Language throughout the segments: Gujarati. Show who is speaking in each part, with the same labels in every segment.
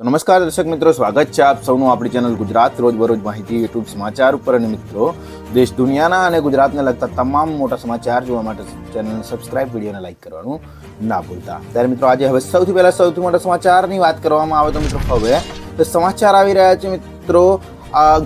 Speaker 1: તો નમસ્કાર દર્શક મિત્રો, સ્વાગત છે આપ સૌનું આપણી ચેનલ ગુજરાત રોજબરોજ માહિતી યુટ્યુબ સમાચાર ઉપર. અને મિત્રો, દેશ દુનિયાના અને ગુજરાતને લગતા તમામ મોટા સમાચાર જોવા માટે ચેનલને સબસ્ક્રાઇબ વિડીયોને લાઈક કરવાનું ના ભૂલતા. ત્યારે મિત્રો, આજે હવે સૌથી પહેલાં સૌથી મોટા સમાચારની વાત કરવામાં આવે તો મિત્રો, હવે તો સમાચાર આવી રહ્યા છે મિત્રો.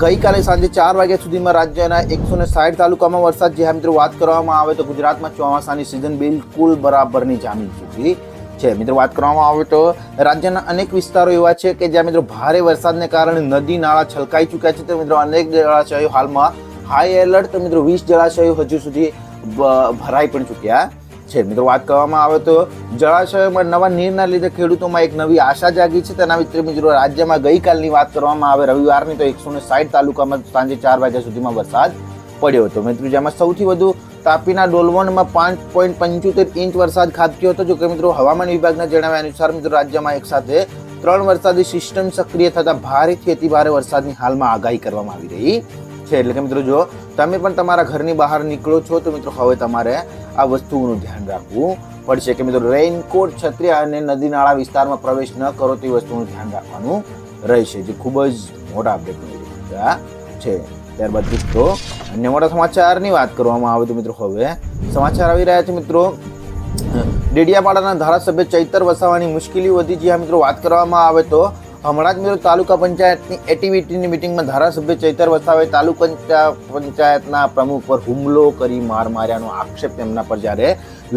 Speaker 1: ગઈકાલે સાંજે ચાર વાગ્યા સુધીમાં રાજ્યના એકસો ને સાઠ તાલુકામાં વરસાદ, જે મિત્રો વાત કરવામાં આવે તો ગુજરાતમાં ચોમાસાની સિઝન બિલકુલ બરાબરની જામી ચૂકી છે. મિત્રો, વાત કરવામાં આવે તો રાજ્યના અનેક વિસ્તારો એવા છે કે જ્યાં મિત્રો ભારે વરસાદને કારણે નદી, નાળા છલકાઈ ચૂક્યા છે. તો મિત્રો, અનેક જળાશયો હાલમાં હાઈ એલર્ટ તો મિત્રો, વીસ જળાશયો હજુ સુધી ભરાઈ પણ ચૂક્યા છે. મિત્રો, વાત કરવામાં આવે તો જળાશયોમાં નવા નીરના લીધે ખેડૂતોમાં એક નવી આશા જાગી છે. તેના વિશે મિત્રો રાજ્યમાં ગઈકાલની વાત કરવામાં આવે. રવિવારની તો એકસો ને સાઠ તાલુકામાં સાંજે ચાર વાગ્યા સુધીમાં વરસાદ પડ્યો હતો. મિત્રો, જેમાં સૌથી વધુ તાપીના ડોલવણમાં પાંચ પોઈન્ટ પંચોતેર ઇંચ વરસાદ ખાબક્યો હતો. જો કે મિત્રો, હવામાન વિભાગના જણાવ્યા અનુસાર મિત્રો, રાજ્યમાં એક સાથે ત્રણ વરસાદી સિસ્ટમ સક્રિય થતા ભારેથી અતિભારે વરસાદની હાલમાં આગાહી કરવામાં આવી રહી છે. એટલે કે મિત્રો, જો તમે પણ તમારા ઘરની બહાર નીકળો છો, તો મિત્રો, હવે તમારે આ વસ્તુઓનું ધ્યાન રાખવું પડશે કે મિત્રો રેઇનકોટ છત્રી અને નદી નાળા વિસ્તારમાં પ્રવેશ ન કરો તે વસ્તુનું ધ્યાન રાખવાનું રહેશે. જે ખૂબ જ મોટા અપડેટ છે. ત્યારબાદ મિત્રો, અન્ય મોટા સમાચારની વાત કરવામાં આવે તો મિત્રો હવે, સમાચાર આવી રહ્યા છે મિત્રો. ડેડિયાપાડાના ધારાસભ્ય ચૈતર વસાવાની મુશ્કેલી વધી જ્યાં મિત્રો, વાત કરવામાં આવે તો હમણાં જ મિત્રો તાલુકા પંચાયતની એટીવીટીની મિટિંગમાં ધારાસભ્ય ચૈતર વસાવે તાલુકા પંચાયતના પ્રમુખ પર હુમલો કરી માર માર્યાનો આક્ષેપ તેમના પર જ્યારે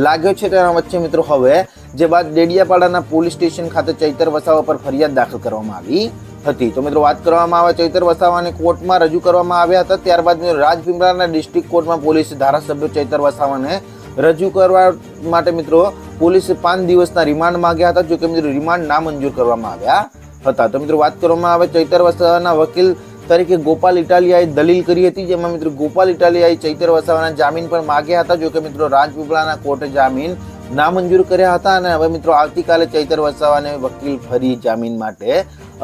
Speaker 1: લાગ્યો છે તેના વચ્ચે મિત્રો હવે, જે બાદ ડેડિયાપાડાના પોલીસ સ્ટેશન ખાતે ચૈતર વસાવા પર ફરિયાદ દાખલ કરવામાં આવી. હતી. તો મિત્રો વાત કરવામાં આવે ચૈતર વસાવાને કોર્ટમાં રજૂ કરવામાં આવ્યા હતા. ત્યારબાદ રાજપીપળાના ડિસ્ટ્રિક્ટ કોર્ટમાં પોલીસે ધારાસભ્ય ચૈતર વસાવાને રજૂ કરવા માટે મિત્રો પોલીસે પાંચ દિવસના રિમાન્ડ માંગ્યા હતા જો કે મિત્રો રિમાન્ડ નામંજૂર કરવામાં આવ્યા હતા. તો મિત્રો વાત કરવામાં આવે ચૈતર વસાવાના વકીલ તરીકે ગોપાલ ઇટાલિયાએ દલીલ કરી હતી, જેમાં મિત્રો ગોપાલ ઇટાલિયાએ ચૈતર વસાવાના જામીન પણ માંગ્યા હતા જો કે મિત્રો રાજપીપળાના કોર્ટે જામીન નામંજૂર કર્યા હતા અને હવે મિત્રો આવતીકાલે ચૈતર વસાવાને વકીલ ફરી જામીન માટે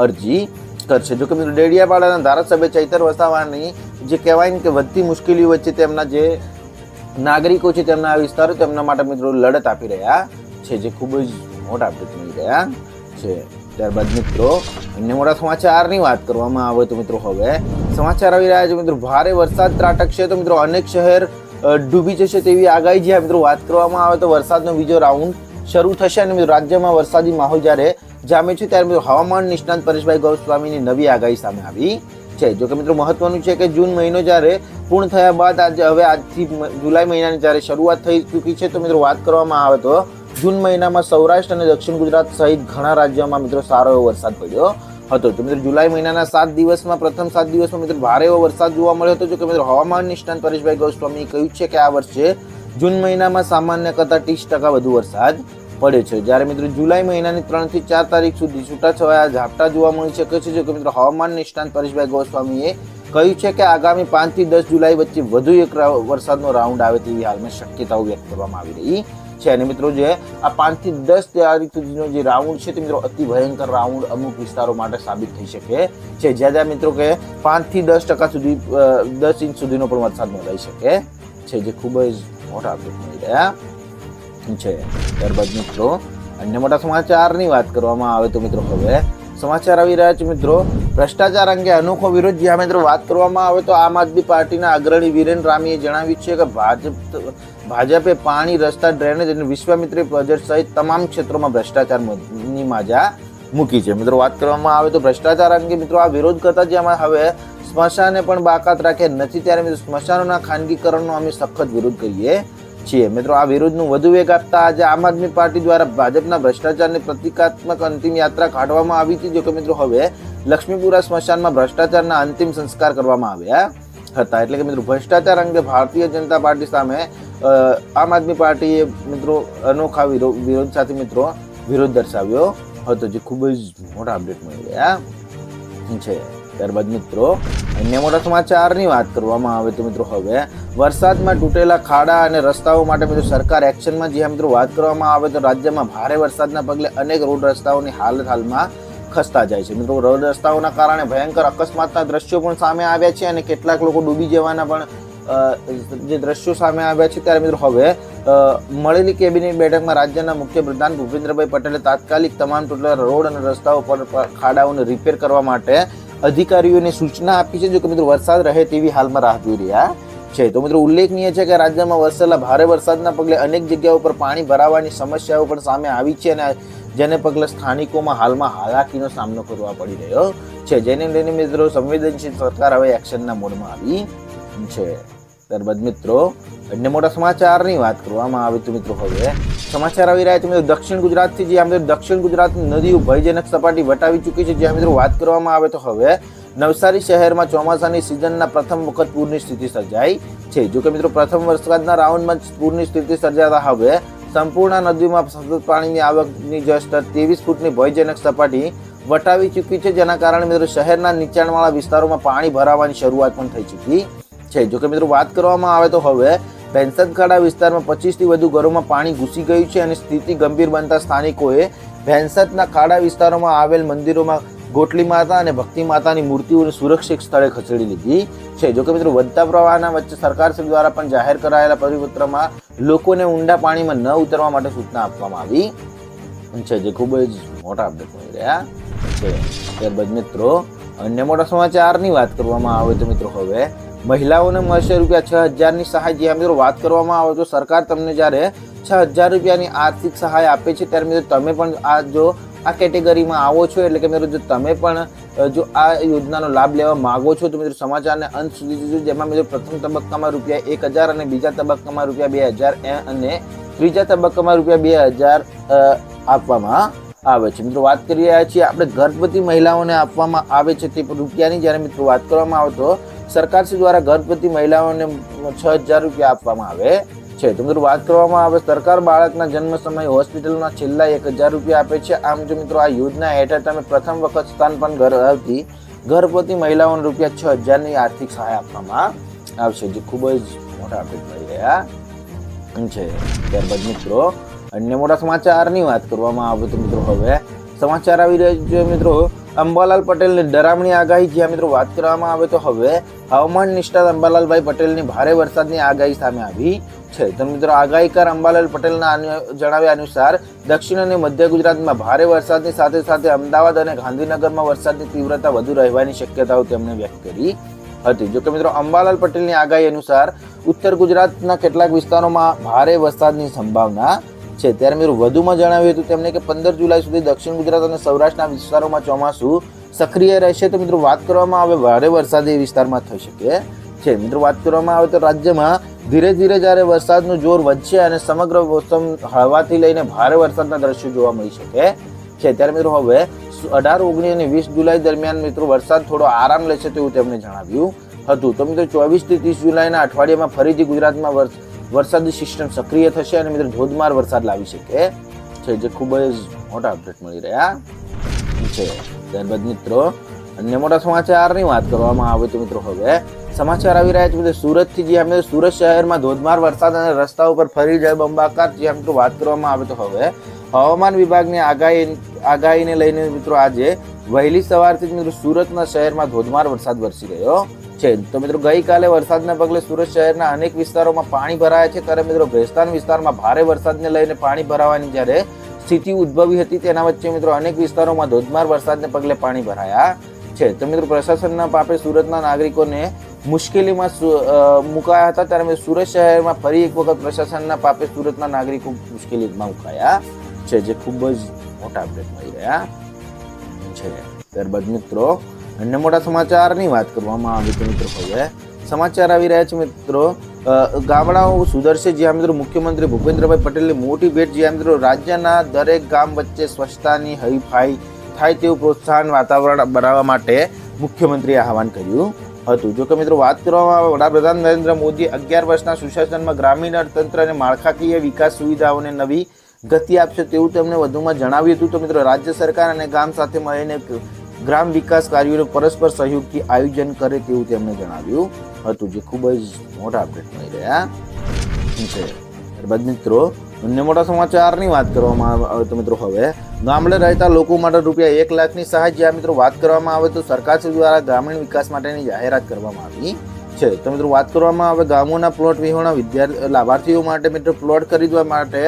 Speaker 1: અરજી કરશે. જો કે મિત્રો ડેડિયાપાડાના ધારાસભ્ય ચૈતર વસાવાની જે કહેવાય ને કે વધતી મુશ્કેલીઓ વચ્ચે તેમના જે નાગરિકો છે તેમના આ વિસ્તારો તેમના માટે મિત્રો લડત આપી રહ્યા છે, જે ખૂબ જ મોટા અપડેટ રહ્યા છે. ત્યારબાદ મિત્રો અન્ય મોટા સમાચારની વાત કરવામાં આવે તો મિત્રો હવે સમાચાર આવી રહ્યા છે. મિત્રો ભારે વરસાદ ત્રાટકશે તો મિત્રો અનેક શહેર ડૂબી જશે તેવી આગાહી જ્યાં મિત્રો, વાત કરવામાં આવે તો વરસાદનો બીજો રાઉન્ડ શરૂ થશે અને મિત્રો, રાજ્યમાં વરસાદી માહોલ જ્યારે જામે છે, ત્યારે મિત્રો, હવામાન નિષ્ણાંત પરેશભાઈ ગૌસ્વામીની નવી આગાહી સામે આવી છે. જો કે મિત્રો, મહત્વનું છે કે જૂન મહિનો જ્યારે પૂર્ણ થયા બાદ આજે, હવે આજથી જુલાઈ મહિનાની જ્યારે શરૂઆત થઈ ચૂકી છે, તો મિત્રો, વાત કરવામાં આવે તો જૂન મહિનામાં સૌરાષ્ટ્ર અને દક્ષિણ ગુજરાત સહિત ઘણા રાજ્યોમાં મિત્રો સારો એવો વરસાદ પડ્યો હતો. તો મિત્રો જુલાઈ મહિનાના સાત દિવસમાં, પ્રથમ સાત દિવસમાં મિત્રો ભારે એવો વરસાદ જોવા મળ્યો હતો. જો કે મિત્રો હવામાન નિષ્ણાંત પરેશભાઈ ગોસ્વામી કહ્યું છે કે આ વર્ષે જૂન મહિનામાં સામાન્ય કરતાં ત્રીસ ટકા વધુ વરસાદ પડે છે. જ્યારે મિત્રો જુલાઈ મહિનાની ત્રણથી ચાર તારીખ સુધી છૂટાછવાયા ઝાપટા જોવા મળી શકે છે. જો કે મિત્રો હવામાન નિષ્ણાંત પરેશભાઈ ગોસ્વામીએ કહ્યું છે કે આગામી પાંચથી દસ જુલાઈ વચ્ચે વધુ એક વરસાદનો રાઉન્ડ આવે તેવી હાલમાં શક્યતાઓ વ્યક્ત કરવામાં આવી રહી છે. અને મિત્રો જે આ પાંચથી દસ તારીખ સુધીનો જે રાઉન્ડ છે તે મિત્રો અતિ ભયંકર રાઉન્ડ અમુક વિસ્તારો માટે સાબિત થઈ શકે છે. જ્યાં જ્યાં મિત્રો કે પાંચથી દસ ટકા સુધી દસ ઇંચ સુધીનો પણ વરસાદ નોંધાઈ શકે છે, જે ખૂબ જ મોટા અપડેટ મળી રહ્યા છે. ત્યારબાદ મિત્રો, અન્ય મોટા સમાચારની વાત કરવામાં આવે તો મિત્રો હવે સમાચાર આવી રહ્યા છે મિત્રો. ભ્રષ્ટાચાર અંગે અનોખો વિરોધ જ્યાં મિત્રો વાત કરવામાં આવે તો આમ આદમી પાર્ટીના અગ્રણી વિરેન રામીએ જણાવ્યું છે કે ભાજપ ભાજપે પાણી, રસ્તા, ડ્રેનેજ અને વિશ્વામિત્રી પ્રોજેક્ટ સહિત તમામ ક્ષેત્રોમાં ભ્રષ્ટાચારની માજા મૂકી છે. મિત્રો, વાત કરવામાં આવે તો ભ્રષ્ટાચાર અંગે મિત્રો આ વિરોધ કરતા જેમાં હવે સ્મશાને પણ બાકાત રાખ્યા નથી. ત્યારે મિત્રો, સ્મશાનોના ખાનગીકરણનો અમે સખત વિરોધ કરીએ છીએ. મિત્રો, આ વિરોધનું વધુ વેગ આપતા આજે આમ આદમી પાર્ટી દ્વારા ભાજપના ભ્રષ્ટાચારની પ્રતિકાત્મક અંતિમ યાત્રા કાઢવામાં આવી હતી. જો કે મિત્રો, હવે લક્ષ્મીપુરા સ્મશાનમાં ભ્રષ્ટાચારના અંતિમ સંસ્કાર કરવામાં આવ્યા હતા. એટલે કે મિત્રો, ભ્રષ્ટાચાર અંગે ભારતીય જનતા પાર્ટી સામે આમ આદમી પાર્ટીએ મિત્રો, અનોખા વિરો- વિરોધ સાથે મિત્રો, વિરોધ દર્શાવ્યો હતો, જે ખૂબ જ મોટા અપડેટ મળી રહ્યા છે. ત્યારબાદ મિત્રો, અન્ય મોટા સમાચારની વાત કરવામાં આવે તો મિત્રો હવે, વરસાદમાં તૂટેલા ખાડા અને રસ્તાઓ માટે મિત્રો સરકાર એક્શનમાં જ્યાં મિત્રો વાત કરવામાં આવે તો રાજ્યમાં ભારે વરસાદના પગલે અનેક રોડ રસ્તાઓની હાલત હાલમાં ખસતા જાય છે. મિત્રો, રોડ રસ્તાઓના કારણે ભયંકર અકસ્માતના દ્રશ્યો પણ સામે આવ્યા છે અને કેટલાક લોકો ડૂબી જવાના પણ જે દ્રશ્યો સામે આવ્યા છે ત્યારે મિત્રો હવે મળેલી કેબિનેટ બેઠકમાં રાજ્યના મુખ્ય પ્રધાન ભૂપેન્દ્રભાઈ પટેલે તાત્કાલિક તમામ તૂટેલા રોડ અને રસ્તાઓ પર ખાડાઓને રિપેર કરવા માટે અધિકારીઓને સૂચના આપી છે. જો કે મિત્રો વરસાદ રહે તેવી હાલમાં રાહ જોઈ રહ્યા છે. તો મિત્રો ઉલ્લેખનીય છે કે રાજ્યમાં વરસેલા ભારે વરસાદના પગલે અનેક જગ્યાઓ પર પાણી ભરાવાની સમસ્યાઓ પણ સામે આવી છે અને જેને પગલે સ્થાનિકોમાં હાલમાં હાલાકીનો સામનો કરવા પડી રહ્યો છે. જેને લઈને મિત્રો સંવેદનશીલ સરકાર હવે એક્શનના મોડમાં આવી છે. ત્યારબાદ મિત્રો, અન્ય મોટા સમાચારની વાત કરવામાં આવે તો મિત્રો હવે, સમાચાર આવી રહ્યા છે મિત્રો. દક્ષિણ ગુજરાતથી જે મિત્રો દક્ષિણ ગુજરાતની નદીઓ ભયજનક સપાટી વટાવી ચૂકી છે જ્યાં મિત્રો વાત કરવામાં આવે તો હવે, નવસારી શહેરમાં ચોમાસાની સિઝનના પ્રથમ વખત પૂરની સ્થિતિ સર્જાઈ છે. જો કે મિત્રો, પ્રથમ વરસાદના રાઉન્ડમાં જ પૂરની સ્થિતિ સર્જાતા હવે, સંપૂર્ણ નદીમાં સતત પાણીની આવકની જસ્ટ ત્રેવીસ ફૂટની ભયજનક સપાટી વટાવી ચૂકી છે. જેના કારણે મિત્રો, શહેરના નીચાણવાળા વિસ્તારોમાં પાણી ભરાવાની શરૂઆત પણ થઈ ચૂકી છે જોકે મિત્રો વાત કરવામાં આવે તો હવે ભેંસદખાડા વિસ્તારમાં પચીસથી વધુ ઘરોમાં પાણી ઘૂસી ગયું છે અને સ્થિતિ ગંભીર બનતા સ્થાનિકોએ ભેંસતના ખાડા વિસ્તારોમાં આવેલ મંદિરોમાં ગોટલી માતા અને ભક્તિ માતાની મૂર્તિઓને સુરક્ષિત સ્થળે ખસેડી લીધી છે. જોકે મિત્રો વધતા પ્રવાહના વચ્ચે સરકાર શ્રી દ્વારા પણ જાહેર કરાયેલા પરિપત્રમાં લોકોને ઊંડા પાણીમાં ન ઉતરવા માટે સૂચના આપવામાં આવી છે, જે ખૂબ જ મોટા અપડેટ મળી રહ્યા છે. ત્યારબાદ મિત્રો અન્ય મોટા સમાચારની વાત કરવામાં આવે તો મિત્રો હવે મહિલાઓને મળશે રૂપિયા છ હજારની સહાય. જ્યાં મિત્રો, વાત કરવામાં આવે તો સરકાર તમને જ્યારે છ હજાર રૂપિયાની આર્થિક સહાય આપે છે ત્યારે મિત્રો તમે પણ આ જો આ કેટેગરીમાં આવો છો, એટલે કે મિત્રો જો તમે પણ જો આ યોજનાનો લાભ લેવા માંગો છો, તો મિત્રો સમાચારને અંત સુધી જોજો, જેમાં મિત્રો પ્રથમ તબક્કામાં રૂપિયા એક હજાર અને બીજા તબક્કામાં રૂપિયા બે હજાર અને ત્રીજા તબક્કામાં રૂપિયા બે હજાર આપવામાં આવે છે. મિત્રો, વાત કરી રહ્યા છીએ આપણે ગર્ભવતી મહિલાઓને આપવામાં આવે છે તે રૂપિયાની. જ્યારે મિત્રો વાત કરવામાં આવે તો સરકારશ્રી દ્વારા ગર્ભવતી મહિલાઓને છ હજાર રૂપિયા આપવામાં આવે છે. તો મિત્રો, વાત કરવામાં આવે, સરકાર બાળકના જન્મ સમયે હોસ્પિટલમાં છેલ્લા એક હજાર રૂપિયા આપે છે. આમ જો મિત્રો, આ યોજના હેઠળ તમે પ્રથમ વખત સ્તનપાન ધરાવતી ગર્ભવતી મહિલાઓને રૂપિયા છ હજારની આર્થિક સહાય આપવામાં આવશે. જે ખૂબ જ મોટા અપડેટ મળી રહ્યા છે. ત્યારબાદ મિત્રો અન્ય મોટા સમાચારની વાત કરવામાં આવે તો મિત્રો હવે સમાચાર આવી રહ્યા છે મિત્રો. અંબાલાલ પટેલની ડરામણી આગાહી, જ્યાં મિત્રો વાત કરવામાં આવે તો હવે હવામાન નિષ્ણાત અંબાલાલભાઈ પટેલની ભારે વરસાદની આગાહી સામે આવી છે. તો મિત્રો આગાહીકાર અંબાલાલ પટેલના જણાવ્યા અનુસાર, દક્ષિણ અને મધ્ય ગુજરાતમાં ભારે વરસાદની સાથે સાથે અમદાવાદ અને ગાંધીનગરમાં વરસાદની તીવ્રતા વધુ રહેવાની શક્યતાઓ તેમણે વ્યક્ત કરી હતી. જો કે મિત્રો અંબાલાલ પટેલની આગાહી અનુસાર, ઉત્તર ગુજરાતના કેટલાક વિસ્તારોમાં ભારે વરસાદની સંભાવના છે. ત્યારે મેં વધુમાં જણાવ્યું હતું તેમણે કે પંદર જુલાઈ સુધી દક્ષિણ ગુજરાત અને સૌરાષ્ટ્રના વિસ્તારોમાં ચોમાસું સક્રિય રહેશે. તો મિત્રો વાત કરવામાં આવે ભારે વરસાદ એ વિસ્તારમાં થઈ શકે છે. મિત્રો વાત કરવામાં આવે તો રાજ્યમાં ધીરે ધીરે જ્યારે વરસાદનું જોર વધશે અને સમગ્ર મોસમ હળવાથી લઈને ભારે વરસાદના દ્રશ્યો જોવા મળી શકે છે. ત્યારે મિત્રો હવે અઢાર, ઓગણીસ અને વીસ જુલાઈ દરમિયાન મિત્રો વરસાદ થોડો આરામ લેશે તેવું તેમણે જણાવ્યું હતું. તો મિત્રો ચોવીસથી ત્રીસ જુલાઈના અઠવાડિયામાં ફરીથી ગુજરાતમાં વરસ- વરસાદી સિસ્ટમ સક્રિય થશે અને મિત્રો ધોધમાર વરસાદ લાવી શકે છે, જે ખૂબ જ મોટા અપડેટ મળી રહ્યા છે. ત્યારબાદ મિત્રો, અન્ય મોટા સમાચારની વાત કરવામાં આવે તો મિત્રો હવે સમાચાર આવી રહ્યા છે, મિત્રો સુરતથી જે અમે સુરત શહેરમાં ધોધમાર વરસાદ અને રસ્તા ઉપર ફરી જાય બંબાકાર, જે આમ તો વાત કરવામાં આવે તો હવે હવામાન વિભાગની આગાહી આગાહીને લઈને મિત્રો આજે વહેલી સવારથી જ મિત્રો સુરતના શહેરમાં ધોધમાર વરસાદ વરસી રહ્યો છે. તો મિત્રો ગઈકાલે વરસાદના પગલે સુરત શહેરના અનેક વિસ્તારોમાં પાણી ભરાયા છે. ત્યારે મિત્રો ભેસ્તાન વિસ્તારમાં ભારે વરસાદને લઈને પાણી ભરાવાની જ્યારે સ્થિતિ ઉદ્ભવી હતી, તેના વચ્ચે મિત્રો અનેક વિસ્તારોમાં ધોધમાર વરસાદને પગલે પાણી ભરાયા છે. તો મિત્રો પ્રશાસનના પાપે સુરતના નાગરિકોને મુશ્કેલીમાં મુકાયા હતા. ત્યારે સુરત શહેરમાં ફરી એક વખત પ્રશાસનના પાપે સુરતના નાગરિકો મુશ્કેલીમાં મુકાયા છે, જે ખૂબ જ મોટા અપડેટ મળી રહ્યા છે. ત્યારબાદ મિત્રો, અન્ય મોટા સમાચારની વાત કરવામાં આવી તો મિત્રો હવે સમાચાર આવી રહ્યા છે મિત્રો. ગામડાઓ સુધરશે જ્યાં મિત્રો. મુખ્યમંત્રી ભૂપેન્દ્રભાઈ પટેલની મોટી ભેટ જ્યાં મિત્રો. રાજ્યના દરેક ગામ વચ્ચે સ્વચ્છતાની હરીફાઈ થાય તેવું પ્રોત્સાહન વાતાવરણ બનાવવા માટે મુખ્યમંત્રીએ આહવાન કર્યું હતું. જો કે મિત્રો, વાત કરવામાં વડાપ્રધાન નરેન્દ્ર મોદી અગિયાર વર્ષના સુશાસનમાં ગ્રામીણ અર્થતંત્ર અને માળખાકીય વિકાસ સુવિધાઓને નવી ગતિ આપશે તેવું તેમણે વધુમાં જણાવ્યું હતું. તો મિત્રો, રાજ્ય સરકાર અને ગામ સાથે મળીને ગ્રામ વિકાસ કાર્યોનું પરસ્પર સહયોગથી આયોજન કરે તેવું તેમણે જણાવ્યું હતું, જે ખૂબ જ મોટા અપડેટ મળી રહ્યા છે. ત્યારબાદ મિત્રો, અન્ય મોટા સમાચારની વાત કરવામાં આવે તો મિત્રો હવે, ગામડે રહેતા લોકો માટે રૂપિયા એક લાખની સહાય, જ્યાં મિત્રો વાત કરવામાં આવે તો સરકાર દ્વારા ગ્રામીણ વિકાસ માટેની જાહેરાત કરવામાં આવી છે. તો મિત્રો, વાત કરવામાં આવે ગામોના પ્લોટ વિહોણા વિદ્યાર્થી લાભાર્થીઓ માટે, મિત્રો પ્લોટ ખરીદવા માટે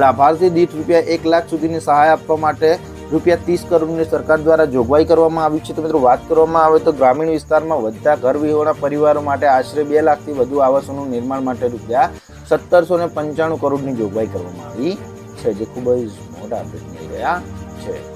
Speaker 1: લાભાર્થી દીઠ રૂપિયા એક લાખ સુધીની સહાય આપવા માટે રૂપિયા ત્રીસ કરોડની સરકાર દ્વારા જોગવાઈ કરવામાં આવી છે. તો મિત્રો, વાત કરવામાં આવે તો ગ્રામીણ વિસ્તારમાં વધતા ઘર વિહોણા પરિવારો માટે આશરે બે લાખથી વધુ આવાસોનું નિર્માણ માટે રૂપિયા સત્તરસો ને પંચાણું કરોડની જોગવાઈ કરવામાં આવી છે, જે ખૂબ જ મોટા અપડેટ મળી રહ્યા છે.